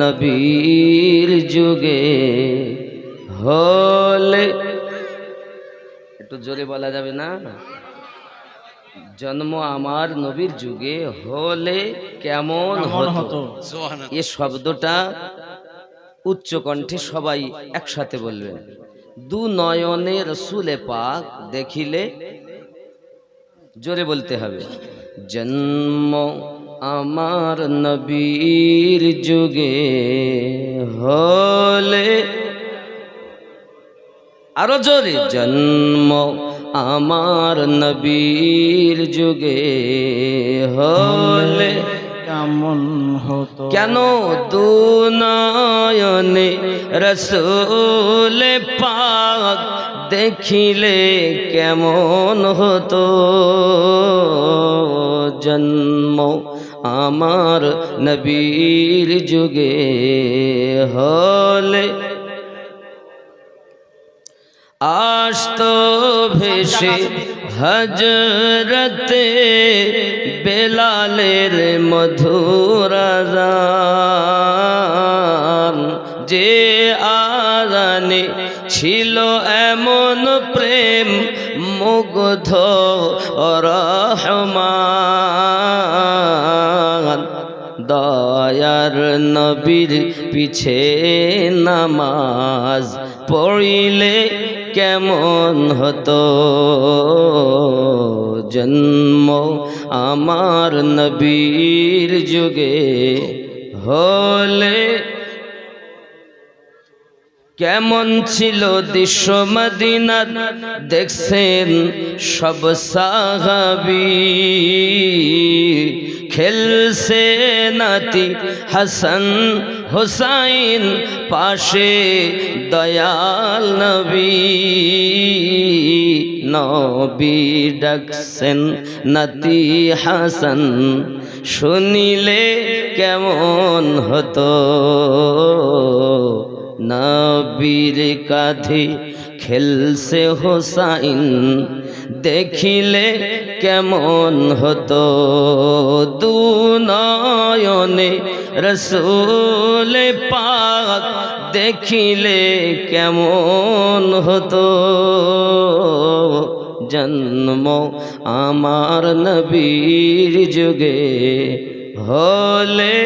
নবীর যুগে হলে। একটু জোরে বলা যাবে না? জন্ম আমার নবীর যুগে হলে কেমন হতো? এ শব্দটা উচ্চ কণ্ঠে সবাই একসাথে বলবেন। দু নয়নে রসুলে পাক দেখিলে জোরে বলতে হবে। জন্ম আমার নবীর যুগে হলে আরও জোরে জন্ম আমার নবীর যুগে হলে কেমন হতো? কেন দুনয়নে রসুল পাক দেখিলে কেমন হতো? জন্ম আমার নবীর যুগে হলে। আস্ত ভেসে হজরতে বেলালের মধুরাজান এমন প্রেম, মুগ্ধ রহমান। দয়ার নবীর পিছে নামাজ পড়িলে কেমন হতো? জন্ম আমার নবীর যুগে হলে কেমন ছিল দৃশ্য মদিনার দেখছেন সব সাহাবি। খেলছে নাতি হাসান হোসাইন, পাশে দয়াল নবী। নবী ডাকছেন নাতি হাসান, শুনিলে কেমন হতো? নবীর কাঁধে খেলছে হোসাইন। দেখিলে কেমন হতো দু নয়নে রসুল পাক। দেখিলে কেমন হতো জন্ম আমার নবীর যুগে। হলে